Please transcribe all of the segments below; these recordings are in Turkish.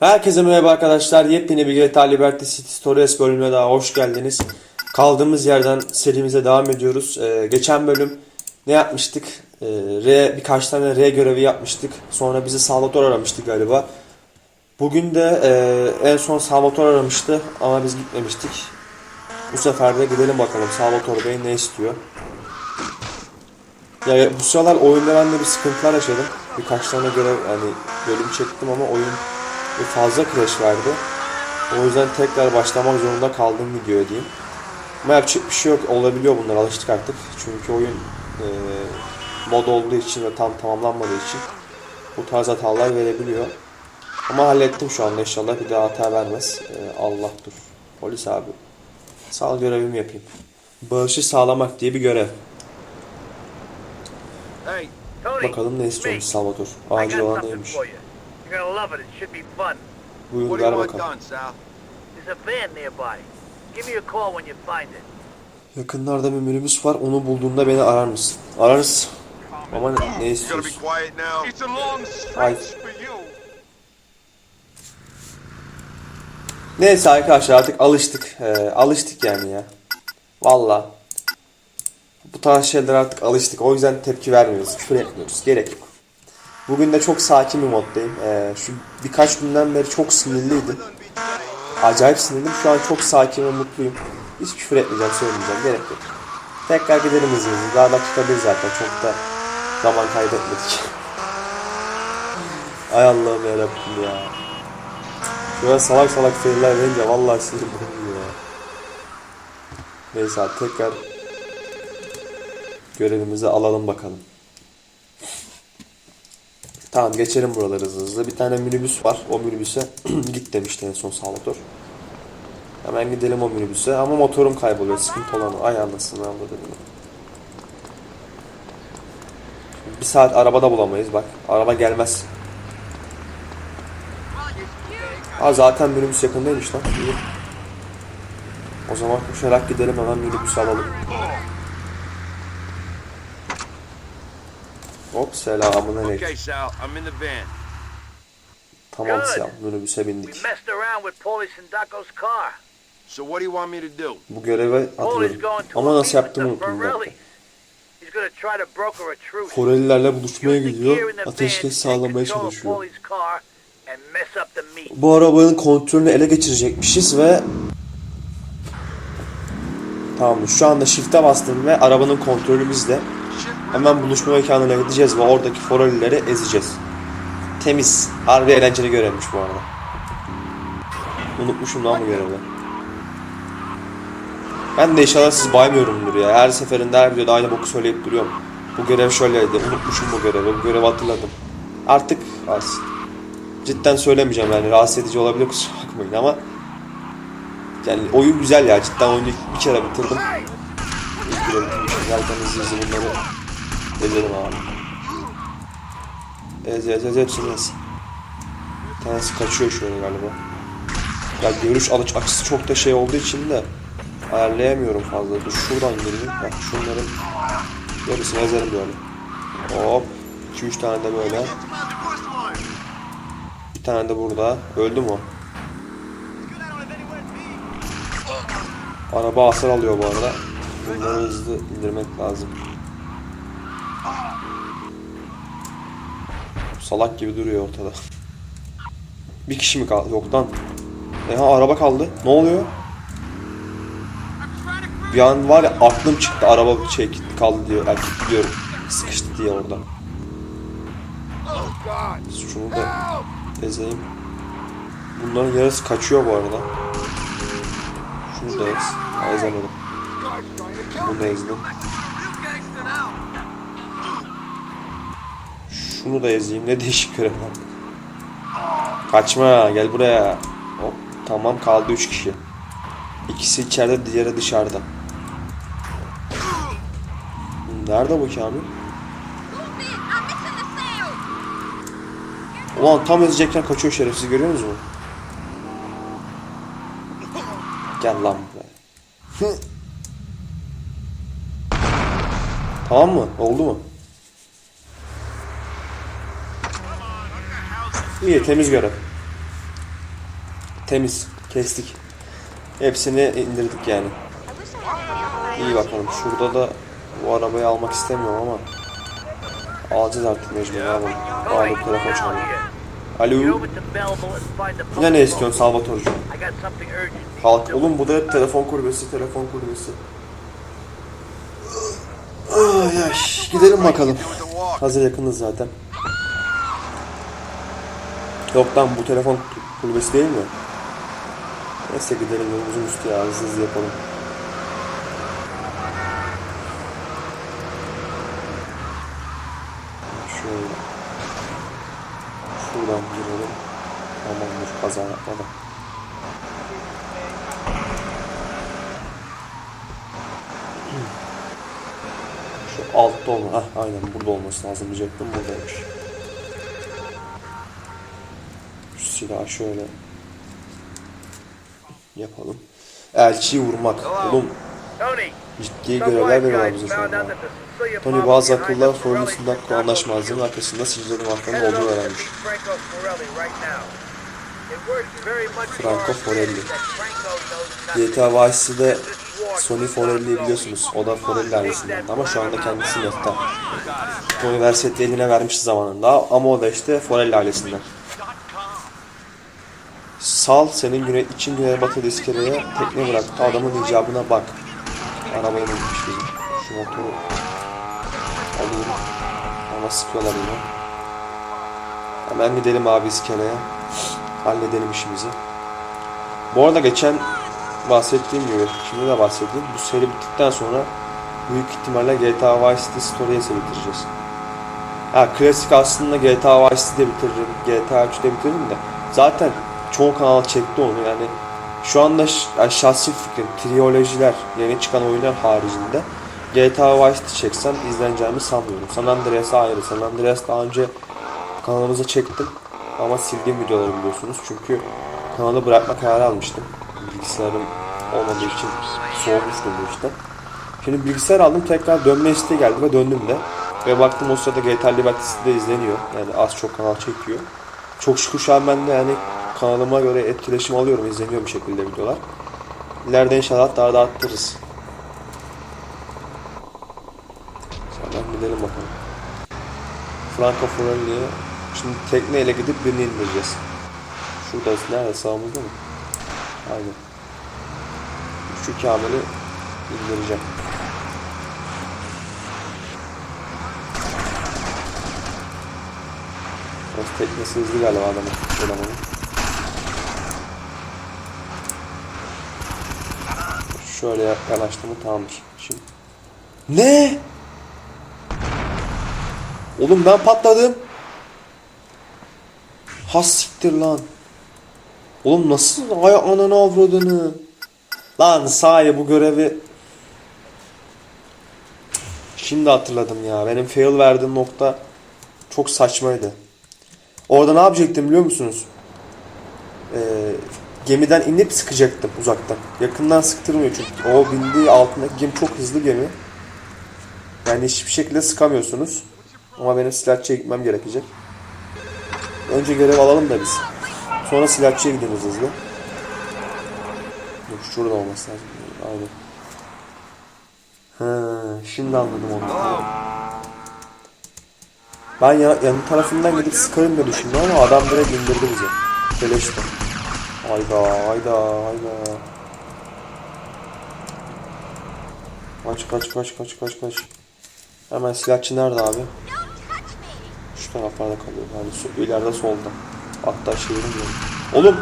Herkese merhaba arkadaşlar. Yepyeni bir GTA Liberty City Stories bölümüne daha hoş geldiniz. Kaldığımız yerden serimize devam ediyoruz. Ee, geçen bölüm ne yapmıştık? Ee, R birkaç tane R görevi yapmıştık. Sonra bizi Salvatore aramıştı galiba. Bugün de e, en son Salvatore aramıştı ama biz gitmemiştik. Bu sefer de gidelim bakalım Salvatore Bey ne istiyor. Ya bu sıralar oyunda ben de bir sıkıntılar yaşadım. Birkaç tane görev hani bölüm çektim ama oyun bir fazla crash verdi. O yüzden tekrar başlamak zorunda kaldım videoya diyeyim. Ama yapacak bir şey yok. Olabiliyor bunlar. Alıştık artık. Çünkü oyun e, mod olduğu için ve tam tamamlanmadığı için bu tarz hatalar verebiliyor. Ama hallettim şu anda inşallah. Bir daha hata vermez. E, Allah dur. Polis abi. Sağ görevimi yapayım. Bağışı sağlamak diye bir görev. Bakalım ne istiyormuş. Salvador. Acil olan neymiş? You're gonna love it. It should be fun. What do you want bakalım. done, Sal? There's a van nearby. Give me a call when you find it. Yakınlarda bir minibüs var. Onu bulduğunda beni arar mısın? Ararız. Ama ne, ne You gotta be istiyorsun? quiet now. It's a long Ay. stretch for you. Neyse arkadaşlar artık alıştık. Ee, alıştık yani ya. Valla. Bu tarz şeyler artık alıştık. O yüzden tepki vermiyoruz. Küfür etmiyoruz. Gerek yok. Bugün de çok sakin bir moddayım. Ee, şu birkaç günden beri çok sinirliydim. Acayip sinirliydim. Şu an çok sakin ve mutluyum. Hiç küfür etmeyeceğim, söylemeyeceğim. Gerek yok. Tekrar gidelim hızlı. Daha dakika bir zaten. Çok da zaman kaybetmedik. Ay Allah'ım yarabbim ya. Böyle salak salak şeyler verince vallahi sinirim bozuluyor ya. Neyse tekrar görevimizi alalım bakalım. Tamam geçelim buraları hızlı hızlı. Bir tane minibüs var. O minibüse git demişti en son Salvador. Hemen gidelim o minibüse. Ama motorum kayboluyor. Sıkıntı olan. Ay anasını avradım. Bir saat arabada bulamayız bak. Araba gelmez. Ha zaten minibüs yakındaymış lan. İyi. O zaman koşarak gidelim hemen minibüs alalım. Hop selamun Okay, aleyküm. Sal, I'm in the van. Tamam Good. siyah minibüse We bindik. messed around with Paulie Sindaco's car. So what do you want me to do? Bu göreve atılıyorum. Ama nasıl yaptığımı unuttum truce. Forelilerle buluşmaya gidiyor. Ateşkes sağlamaya çalışıyor. Bu arabanın kontrolünü ele geçirecekmişiz ve Tamam şu anda shift'e bastım ve arabanın kontrolü bizde. Hemen buluşma mekanına gideceğiz ve oradaki forelileri ezeceğiz. Temiz. Harbi eğlenceli görevmiş bu arada. Unutmuşum lan bu görevi. Ben de inşallah siz baymıyorumdur ya. Her seferinde her videoda aynı boku söyleyip duruyorum. Bu görev şöyleydi. Unutmuşum bu görevi. Bu görevi hatırladım. Artık az. Cidden söylemeyeceğim yani. Rahatsız edici olabilir kusura bakmayın ama yani oyun güzel ya. Cidden oyunu bir kere bitirdim. İlk kere bitirmişim. Zaten hızlı hızlı bunları ezelim abi. Ez ez ez hepsini ez. Bir tanesi kaçıyor şöyle galiba. Ya görüş alış açısı çok da şey olduğu için de ayarlayamıyorum fazla. Dur şuradan gireyim. Bak şunların yarısını ezerim böyle. Hop. 2-3 tane de böyle. Bir tane de burada. Öldü mü? Araba hasar alıyor bu arada. Bunları hızlı indirmek lazım. Salak gibi duruyor ortada. Bir kişi mi kaldı? Yok lan. E ha araba kaldı. Ne oluyor? Bir an var ya aklım çıktı araba şey kaldı diyor. Yani kilitli diyorum. Sıkıştı diye orada. Şunu da ezeyim. Bunların yarısı kaçıyor bu arada. Şunu da ez. Ha, ezemedim. Bunu da ezdim. Şunu da ezeyim. Ne değişik görev. Kaçma gel buraya. Hop tamam kaldı 3 kişi. İkisi içeride diğeri dışarıda. Nerede bu Kamil? Ulan tam ezecekken kaçıyor şerefsiz görüyor musunuz? Gel lan buraya. tamam mı? Oldu mu? İyi temiz görev. Temiz. Kestik. Hepsini indirdik yani. İyi bakalım. Şurada da bu arabayı almak istemiyorum ama alacağız artık mecbur. Tony, Aldık telefon çalıyor. Alo. Yine ne istiyorsun to do. Oğlum bu da hep telefon kulübesi, telefon kulübesi. Ay ay. Gidelim bakalım. Hazır yakınız zaten. Yok lan bu telefon kulübesi değil mi? Neyse gidelim yolumuzun üstü ya hızlı hızlı yapalım. Şöyle. Şuradan girelim. Tamamdır kaza yapmadan. Şu altta olma. Hah aynen burada olması lazım diyecektim. Buradaymış. Şu silahı şöyle yapalım. Elçiyi vurmak. Oğlum ciddi görevler veriyorlar bize the Sicilian Tony bazı akıllar anlaşmazlığının feud. arkasında Sicilyalı mafyanın Headed olduğu over to öğrenmiş. Franco Forelli. GTA Vice City'de This war Sony Forelli'yi biliyorsunuz. O da Forelli ailesinden ama şu anda kendisi yokta. Tony Versetti eline vermiş zamanında ama o da işte Forelli ailesinden. Sal senin güne, için güneye batı iskeleye tekne bıraktı. Adamın icabına bak. Arabaya binmiş bizim. Şu motoru alıyorum. Ama sıkıyorlar yine. Hemen gidelim abi iskeleye. Halledelim işimizi. Bu arada geçen bahsettiğim gibi, şimdi de bahsedeyim. Bu seri bittikten sonra büyük ihtimalle GTA Vice City Stories'i bitireceğiz. Ha klasik aslında GTA Vice City'de bitiririm, GTA 3'te bitiririm de. Zaten çoğu kanal çekti onu yani. Şu anda yani şahsi fikrim, triyolojiler, yeni çıkan oyunlar haricinde GTA Vice City çeksem izleneceğimi sanmıyorum. San Andreas ayrı. San Andreas daha önce kanalımıza çektim ama sildiğim videoları biliyorsunuz. Çünkü kanalı bırakma kararı almıştım. Bilgisayarım olmadığı için soğumuştum bu işte. Şimdi bilgisayar aldım tekrar dönme isteği geldi ve döndüm de. Ve baktım o sırada GTA Liberty City'de izleniyor. Yani az çok kanal çekiyor. Çok şükür şu an ben de yani kanalıma göre etkileşim alıyorum. izleniyor bir şekilde videolar. İleride inşallah daha da arttırırız. Sonra gidelim bakalım. Franco Forelli'ye şimdi tekneyle gidip birini indireceğiz. Şurada nerede sağımızda mı? Aynen. Şu Kamil'i indireceğim. Biraz teknesi hızlı galiba adamın. Elemanın. Şöyle yanaştı mı tamamdır. Şimdi. Ne? Oğlum ben patladım. Has siktir lan. Oğlum nasıl ay ananı avradını. Lan sahi bu görevi Şimdi hatırladım ya. Benim fail verdiğim nokta çok saçmaydı. Orada ne yapacaktım biliyor musunuz? Ee, gemiden inip sıkacaktım uzaktan. Yakından sıktırmıyor çünkü. O bindiği altındaki gemi çok hızlı gemi. Yani hiçbir şekilde sıkamıyorsunuz. Ama benim silahçıya gitmem gerekecek. Önce görev alalım da biz. Sonra silahçıya gidelim hızlı. Yok şurada olması lazım. Aynen. Ha, şimdi anladım onu. Ben ya, yanı tarafından gidip sıkarım diye düşündüm ama adam direkt indirdi bizi. Keleşti. Hayda hayda hayda. Kaç kaç kaç kaç kaç kaç. Hemen silahçı nerede abi? Şu taraflarda kalıyor. Yani su, ileride solda. Hatta çevirmiyorum. Oğlum!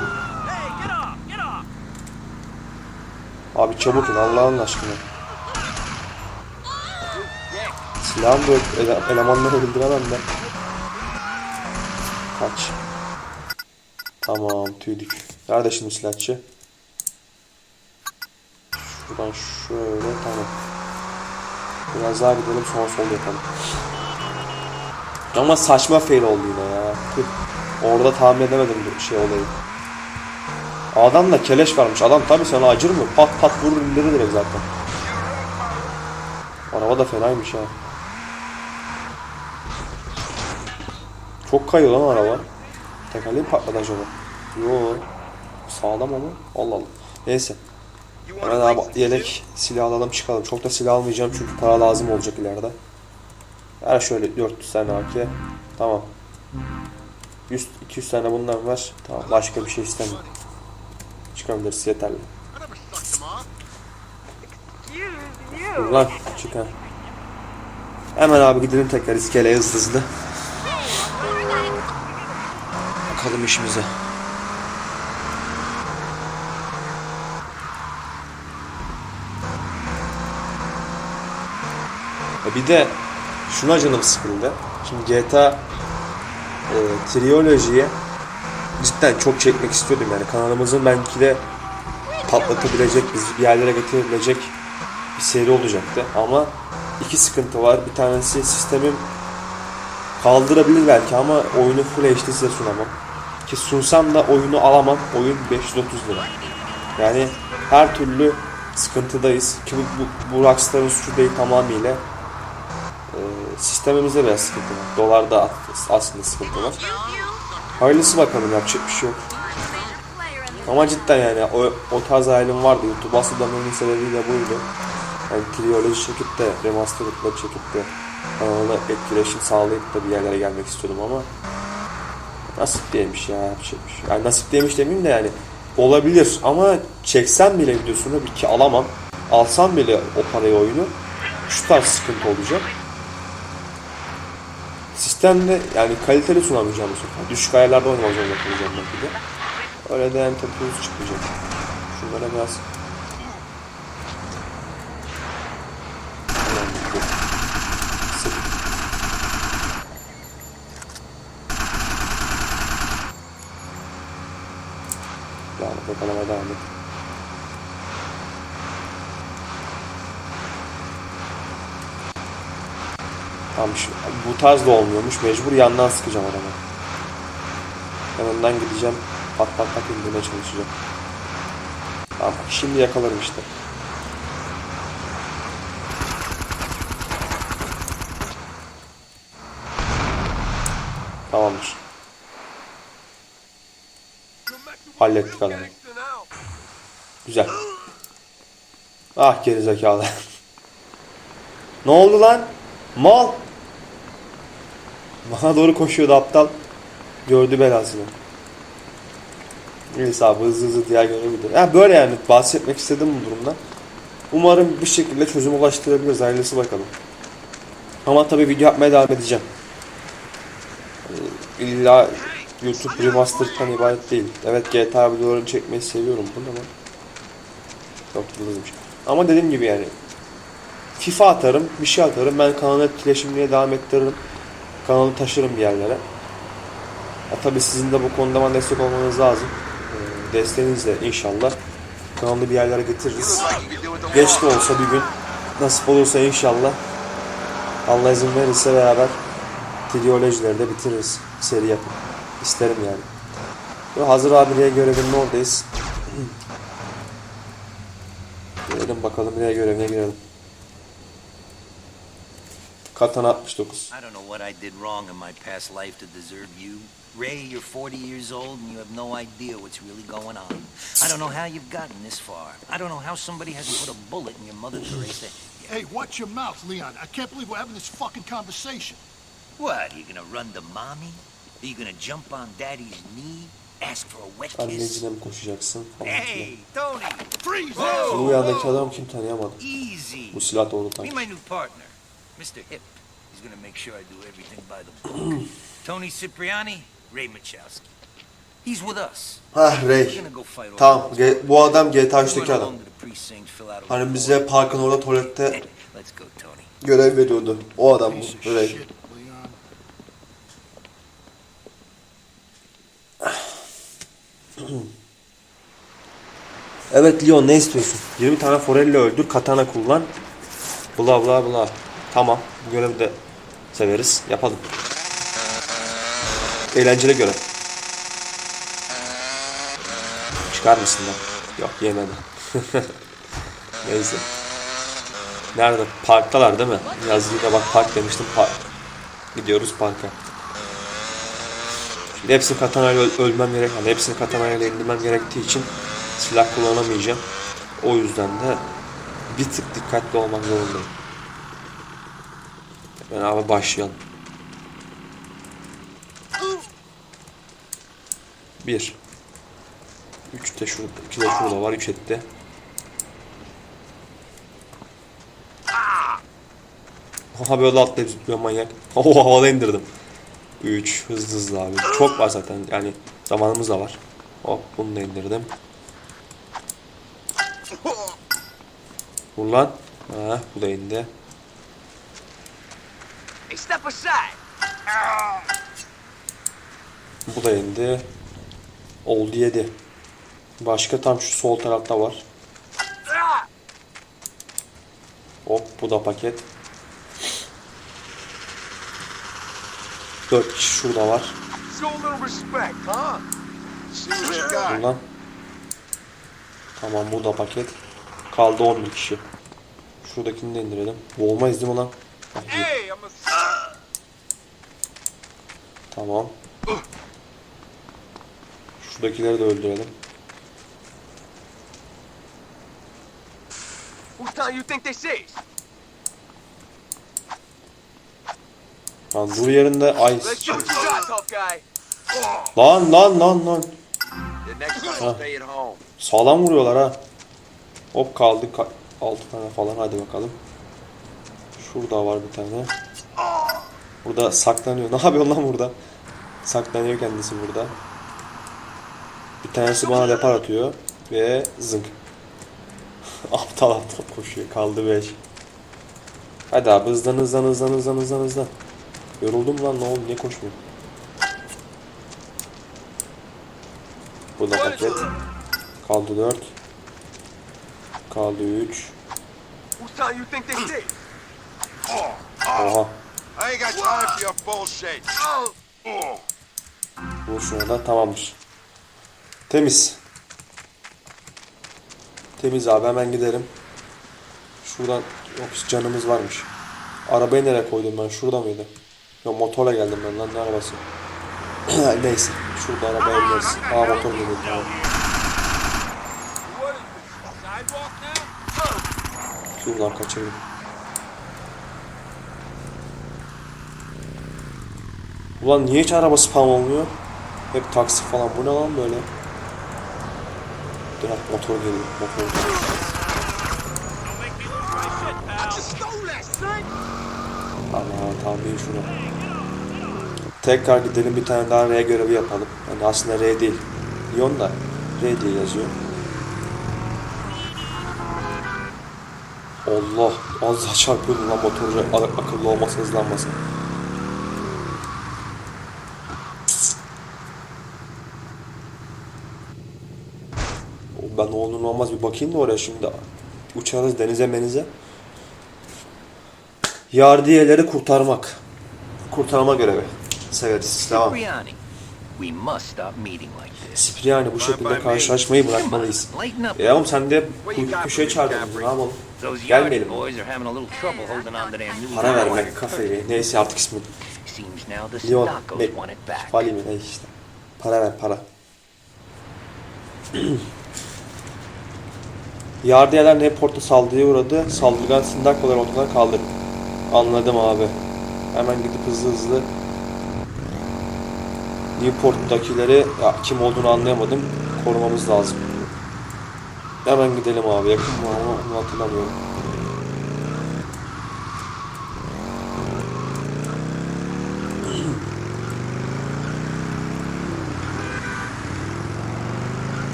Abi çabuk in Allah'ın aşkına. Silahım da yok. Ele, elemanları öldüremem ben. Kaç. Tamam tüydük. Nerede şimdi silahçı? Şuradan şöyle tamam. Biraz daha gidelim sonra sol yapalım. Ama saçma fail oldu yine ya. Orada tahmin edemedim bu şey olayı. Adam da keleş varmış. Adam tabi sana acır mı? Pat pat vurur indirir direkt zaten. Araba da fenaymış ha. Çok kayıyor lan araba. Tekerleği patladı acaba? Yo. Sağlam ama. Allah Allah. Neyse. Hemen abi yelek silah alalım çıkalım. Çok da silah almayacağım çünkü para lazım olacak ileride. Ver şöyle 400 tane AK. Tamam. 100 200 tane bundan var. Tamam başka bir şey istemiyorum. Çıkabiliriz yeterli. Dur lan çık ha. Hemen abi gidelim tekrar iskeleye hızlı hızlı. Bakalım işimize. Bir de şuna canım sıkıldı. Şimdi GTA e, Trilogy'ye cidden çok çekmek istiyordum yani kanalımızın belki de patlatabilecek, bizi bir yerlere getirebilecek bir seri olacaktı ama iki sıkıntı var. Bir tanesi sistemim kaldırabilir belki ama oyunu Full HD size sunamam. Ki sunsam da oyunu alamam. Oyun 530 lira. Yani her türlü sıkıntıdayız. Ki bu, bu, bu Rockstar'ın suçu değil tamamıyla. Ee, sistemimizde biraz sıkıntı var. Dolarda aslında sıkıntı var. Hayırlısı bakalım yapacak bir şey yok. Ama cidden yani o, o tarz hayalim vardı. YouTube asıldamanın sebebi de buydu. Yani triloji çekip de remastered'la çekip de kanala etkileşim sağlayıp da bir yerlere gelmek istiyordum ama nasip değilmiş ya yapacak bir şey. Yani nasip değilmiş demeyeyim de yani olabilir ama çeksem bile videosunu bir ki alamam. Alsam bile o parayı oyunu şu tarz sıkıntı olacak. Sistemde yani kaliteli sunamayacağım bu sefer. Düşük ayarlarda oynamak zorunda kalacağım belki de. Öyle de yani tepkimiz çıkmayacak. Şunlara biraz. Yani yakalamaya devam et. Tamam bu tarz da olmuyormuş. Mecbur yandan sıkacağım adamı. Yanından gideceğim. Pat pat pat indirmeye çalışacağım. Tamam şimdi yakalarım işte. Tamamdır. Hallettik adamı. Güzel. Ah gerizekalı. ne oldu lan? Mal. Bana doğru koşuyordu aptal. Gördü belasını. Neyse abi hızlı hızlı diğer görevi gidelim. Ya böyle yani bahsetmek istedim bu durumdan. Umarım bir şekilde çözüm ulaştırabiliriz. Hayırlısı bakalım. Ama tabii video yapmaya devam edeceğim. Ee, İlla YouTube Remastered'dan ibaret değil. Evet GTA videolarını çekmeyi seviyorum bunu ama çok yıldızmış. Ama dediğim gibi yani FIFA atarım, bir şey atarım. Ben kanalı etkileşimliğe devam ettiririm. Kanalı taşırım bir yerlere. Ya, tabii sizin de bu konuda bana destek olmanız lazım. Ee, desteğinizle inşallah kanalı bir yerlere getiririz. Geç de olsa bir gün nasip olursa inşallah Allah izin verirse beraber trilojileri de bitiririz. Seri yapıp. İsterim yani. Ve hazır abiye görevinin oradayız. Girelim bakalım nereye görevine girelim. Katana 69. I don't know what I did wrong in my past life to deserve you. Ray, you're 40 years old and you have no idea what's really going on. I don't know how you've gotten this far. I don't know how somebody hasn't put a bullet in your mother Teresa. Hey, watch your mouth, Leon. I can't believe we're having this fucking conversation. What, are you gonna run to mommy? Are you gonna jump on daddy's knee? Ask for a wet kiss? Annecine mi koşacaksın falan filan. Hey, Tony! Freeze! Bu yandaki adam kim tanıyamadım. Easy. Bu silah doğru Be tank. my new partner, Mr. Hip. He's gonna make sure I do everything by the book. Tony Cipriani, Ray Machowski. He's with us. Hah Ray. Tamam ge- bu adam GTA We're 3'teki going adam. Hani bize parkın orada tuvalette görev veriyordu. O adam bu Ray. Evet Leon ne istiyorsun? 20 tane forelle öldür, katana kullan. Bla bla bla. Tamam. Bu görevi de severiz. Yapalım. Eğlenceli görev. Çıkar mısın lan? Yok yemedi. Neyse. Nerede? Parktalar değil mi? Yazıyla bak park demiştim. Park. Gidiyoruz parka. Hepsini katanayla öl- ölmem gerek. Yani hepsini katanayla indirmem gerektiği için silah kullanamayacağım. O yüzden de bir tık dikkatli olmak zorundayım. Ben abi başlayalım. Bir. Üç de şurada, iki de şurada var, üç etti. Aha böyle atlayıp zıplıyor manyak. Oo havada indirdim. 3 hızlı hızlı abi. Çok var zaten yani zamanımız da var. Hop bunu da indirdim. Vur lan. Ha, bu da indi. Step aside. Bu da indi. Oldu 7. Başka tam şu sol tarafta var. Hop bu da paket. 4 kişi şurada var. Bundan. Tamam bu da paket. Kaldı 11 kişi. Şuradakini de indirelim. Bu olmayız değil mi lan? Hey, I'm a... Tamam. Şuradakileri de öldürelim. Whose town you think this is? Lan dur yerinde ay. Lan lan lan lan. The next time, Huh. stay at home. Sağlam vuruyorlar ha. Hop kaldı ka 6 tane falan hadi bakalım. Şurada var bir tane. Burada saklanıyor. Ne yapıyor lan burada? Saklanıyor kendisi burada. Bir tanesi bana depar atıyor ve zınk. aptal aptal koşuyor. Kaldı 5. Hadi abi hızlan hızlan hızlan hızlan hızlan hızlan. Yoruldum lan ne oldu niye koşmuyor? Bu da paket. Kaldı 4. Kaldı 3. Oha. Şuna da tamamdır. Temiz. Temiz abi hemen gidelim. Şuradan yok canımız varmış. Arabayı nereye koydum ben? Şurada mıydı? Yok motorla geldim ben lan ne arabası? Neyse. Şurada arabaya bineriz. Aa motor geliyor tamam. Şuradan kaçırdım. Ulan niye hiç araba spam olmuyor? Hep taksi falan. Bu ne lan böyle? Dur motor geliyor. Motor geliyor. Aman tamam bin şunu. Tekrar gidelim bir tane daha R görevi yapalım. Yani aslında R değil. Lyon da R diye yazıyor. Allah az daha çarpıyordum lan motorcu akıllı olmasa hızlanmasın. Ben olur olmaz bir bakayım da oraya şimdi. Uçarız denize menize. Yardiyeleri kurtarmak. Kurtarma görevi. Severiz. Devam. Cipriani, we must stop meeting like this. Cipriani bu şekilde karşılaşmayı bırakmalıyız. E oğlum sen de bu köşeye çağırdın ne yapalım? Gelmeyelim. Para vermek kafayı. Neyse artık ismi. Leon. Ne? Fali mi ne işte. Para ver para. Yardiyeler Newport'a saldırıya uğradı. Saldırgan Sindakolar ortadan kaldırdı. Anladım abi. Hemen gidip hızlı hızlı Newport'takileri ya kim olduğunu anlayamadım. Korumamız lazım. Hemen gidelim abi. Yakın mı ama hatırlamıyorum.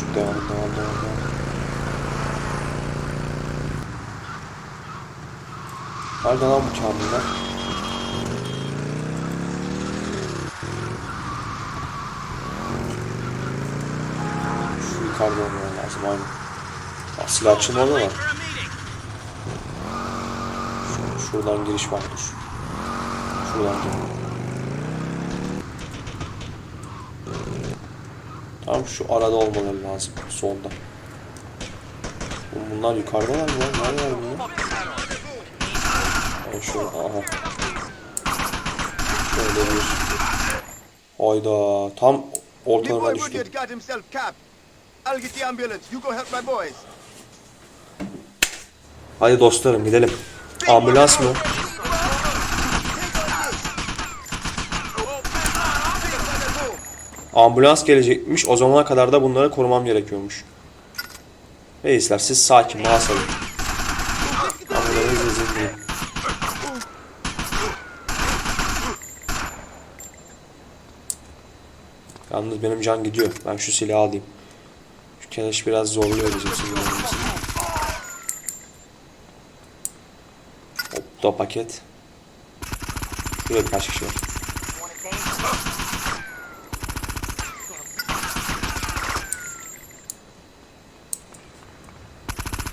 Şu devam devam devam devam. Nerede lan bu kamiller? Şu yukarıda olmaları lazım. Aa, silahçının orada var. Şu- Şuradan giriş var dur. Şuradan gir. Tam şu arada olmaları lazım. Solda. Bunlar yukarıdalar mı lan? Neredeler bunlar? şöyle. Aha. Şöyle bir. Hayda. Tam ortalarına düştü. Hadi dostlarım gidelim. Ambulans mı? Ambulans gelecekmiş. O zamana kadar da bunları korumam gerekiyormuş. Reisler siz sakin, daha. Yalnız benim can gidiyor. Ben şu silahı alayım. Şu keleş biraz zorluyor bizim silahımızı. Hop da paket. Şurada birkaç kişi var.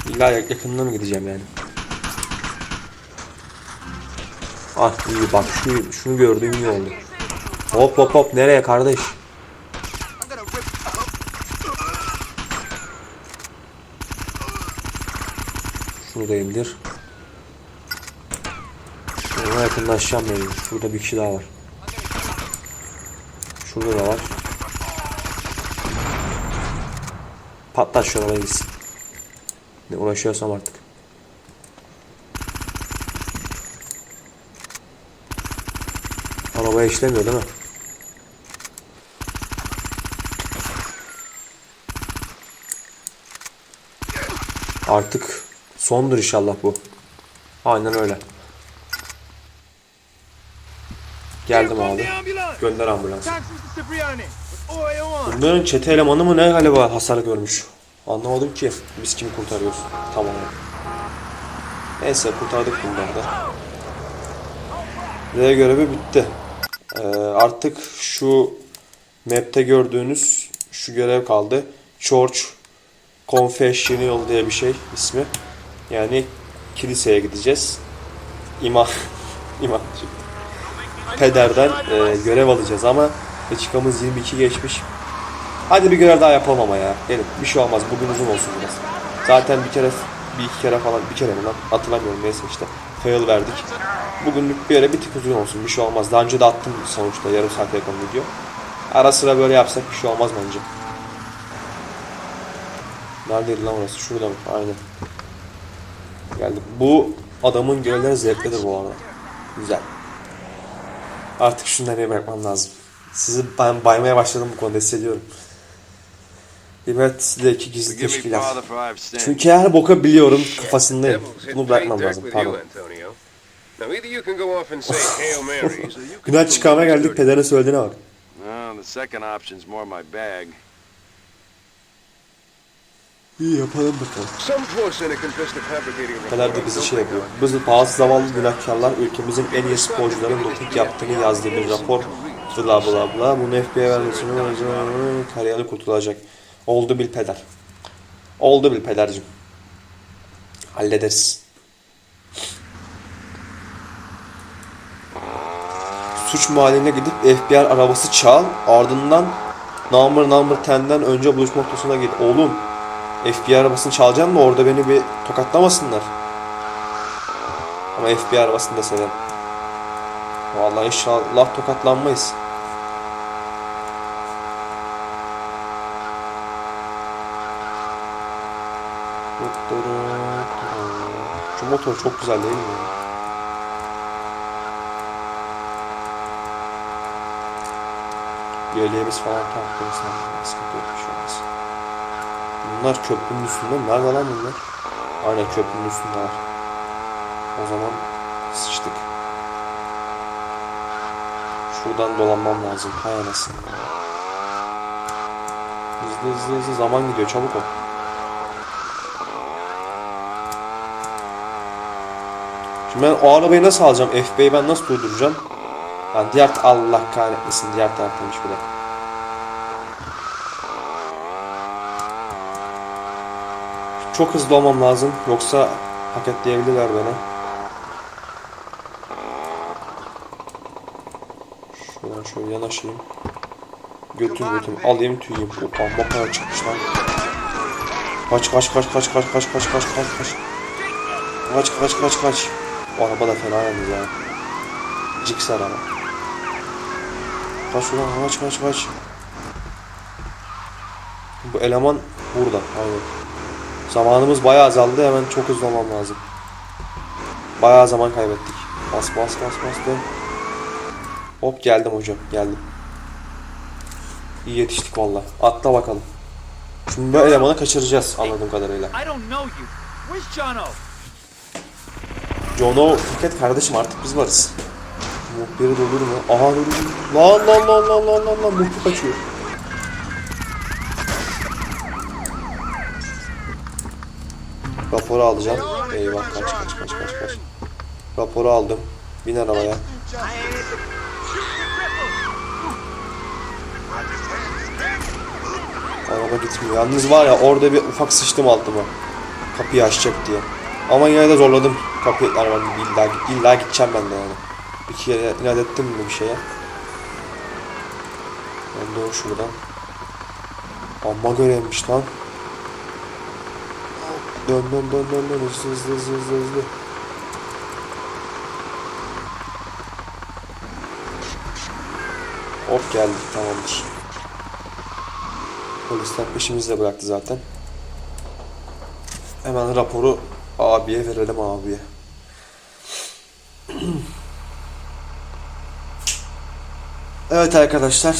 İlla yakınına mı gideceğim yani? Ah iyi bak şu şunu gördüğüm iyi oldu. Hop hop hop nereye kardeş? Şunu da indir. Ona yakınlaşacağım benim. Şurada bir kişi daha var. Şurada da var. Patlat şu arabaya gitsin. Ne uğraşıyorsam artık. Arabaya işlemiyor değil mi? Artık sondur inşallah bu. Aynen öyle. Geldim abi. Gönder ambulans. Bunların çete elemanı mı ne galiba hasar görmüş. Anlamadım ki. Biz kimi kurtarıyoruz? Tamam. Neyse kurtardık bunları da. R görevi bitti. Ee, artık şu map'te gördüğünüz şu görev kaldı. Church Confessional diye bir şey ismi. Yani kiliseye gideceğiz. İma İma pederden e, görev alacağız ama dakikamız 22 geçmiş. Hadi bir görev daha yapalım ama ya. Gelin bir şey olmaz bugün uzun olsun biraz. Zaten bir kere bir iki kere falan bir kere mi lan hatırlamıyorum neyse işte fail verdik. Bugünlük bir yere bir tık uzun olsun bir şey olmaz. Daha önce de attım sonuçta yarım saate yakın video. Ara sıra böyle yapsak bir şey olmaz bence. Neredeydi lan orası? Şurada mı? Aynen. Geldik. Bu adamın görevleri zevklidir bu arada. Güzel. Artık şunları bırakmam lazım. Sizi ben baymaya başladım bu konuda hissediyorum. Liberty'deki gizli teşkilat. Çünkü her boka biliyorum kafasındayım. Bunu bırakmam lazım. Pardon. Günah çıkarmaya geldik. Pederin söylediğine bak. The second option's more my bag. İyi yapalım bakalım. Some poor cynic confessed to fabricating a Peder report. de bizi şey yapıyor. of it. Biz bazı zavallı günahkarlar ülkemizin en iyi sporcuların doping yaptığını yazdığı bir rapor bla bla bla. Bunu FBI'ye vermesini kariyeri kurtulacak. Oldu bil peder. Oldu bil pedercim. Hallederiz. Suç mahalline gidip FBI arabası çal. Ardından number number 10'den önce buluşma noktasına git. Oğlum FBI arabasını çalacağım da orada beni bir tokatlamasınlar. Ama FBI arabasını da severim. Vallahi inşallah tokatlanmayız. Şu motor çok güzel değil mi? Yeleğimiz falan taktığımız zaman sıkıntı yok. Bunlar köprünün üstünde? Nerede lan bunlar? Aynen köprünün üstündeler. O zaman sıçtık. Şuradan dolanmam lazım. Hay anasını. Hızlı hızlı hızlı zaman gidiyor. Çabuk ol. Şimdi ben o arabayı nasıl alacağım? FB'yi ben nasıl durduracağım? Lan diğer Allah kahretmesin diğer taraftaymış bir de. Çok hızlı olmam lazım yoksa paketleyebilirler beni. Şuradan şöyle yanaşayım. Götüm götüm alayım tüyeyim. Opa makara çıkmış lan. Kaç kaç kaç kaç kaç kaç kaç kaç kaç kaç. Kaç kaç kaç kaç. O araba da fena yalnız ya. Cix araba. Kaç ulan kaç kaç kaç. Bu eleman burada. Aynen. Zamanımız bayağı azaldı. Hemen çok hızlı olmam lazım. Bayağı zaman kaybettik. Bas bas bas bas dön. Hop geldim hocam geldim. İyi yetiştik valla. Atla bakalım. Şimdi bu elemanı kaçıracağız anladığım kadarıyla. Jono? Fikret kardeşim artık biz varız. Muhbiri de olur mu? Aha dur. Lan lan lan lan lan lan lan muhbir kaçıyor. Raporu alacağım. Eyvah kaç kaç kaç kaç kaç. Raporu aldım. Bin arabaya. Araba gitmiyor. Yalnız var ya orada bir ufak sıçtım altıma. Kapıyı açacak diye. Ama yine de zorladım kapıyı. Ben illa, illa gideceğim ben de yani. Bir kere inat ettim mi bir şeye. Ben o şuradan. Amma görevmiş lan. Dön dön dön dön dön hızlı hızlı hızlı hızlı hızlı. Hop geldik tamamdır. Polisler peşimizi de bıraktı zaten. Hemen raporu abiye verelim abiye. Evet arkadaşlar,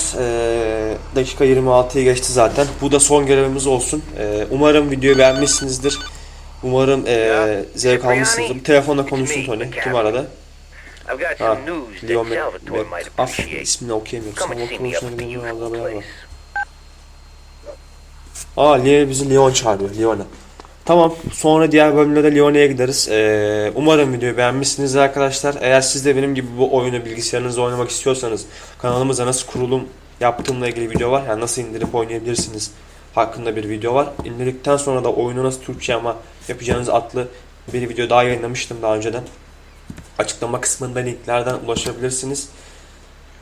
dakika 26'yı geçti zaten. Bu da son görevimiz olsun. Umarım videoyu beğenmişsinizdir. Umarım eee, zevk almışsınızdır. Telefonla konuşsun Tony. Kim got Ha, might Metcalf. appreciate. ismini okuyamıyorum. At the konuşan usual bir place. Aa, Leon bizi Leon çağırıyor. Leon'a. Tamam. Sonra diğer bölümde Leon'a gideriz. Ee, umarım videoyu beğenmişsiniz arkadaşlar. Eğer siz de benim gibi bu oyunu bilgisayarınızda oynamak istiyorsanız kanalımıza nasıl kurulum yaptığımla ilgili video var. Yani nasıl indirip oynayabilirsiniz hakkında bir video var. İndirdikten sonra da oyunu nasıl Türkçe ama yapacağınız adlı bir video daha yayınlamıştım daha önceden. Açıklama kısmında linklerden ulaşabilirsiniz.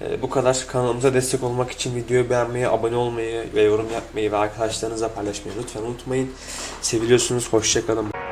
Ee, bu kadar. Kanalımıza destek olmak için videoyu beğenmeyi, abone olmayı ve yorum yapmayı ve arkadaşlarınızla paylaşmayı lütfen unutmayın. Seviliyorsunuz. Hoşçakalın.